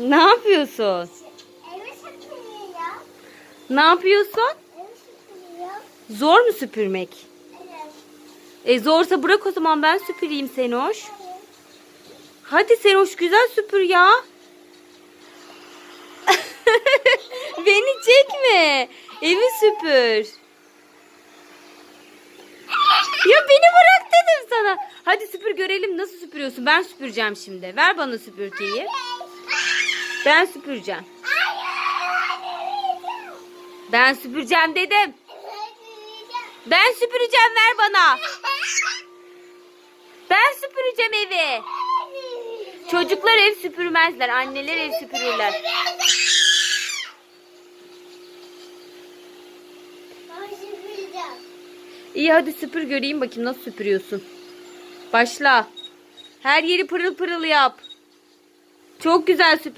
Ne yapıyorsun? Ne yapıyorsun? Zor mu süpürmek? Evet. E zorsa bırak o zaman ben süpüreyim Senoş. Hayır. Hadi Senoş güzel süpür ya. Beni çekme. Evi süpür. Ya beni bırak dedim sana. Hadi süpür görelim nasıl süpürüyorsun. Ben süpüreceğim şimdi. Ver bana süpürgeyi. Ben süpüreceğim. Ben süpüreceğim dedim. Ben süpüreceğim ver bana. Ben süpüreceğim evi. Çocuklar ev süpürmezler. Anneler ev süpürürler. İyi hadi süpür göreyim bakayım nasıl süpürüyorsun. Başla. Her yeri pırıl pırıl yap. Çok güzel süpür.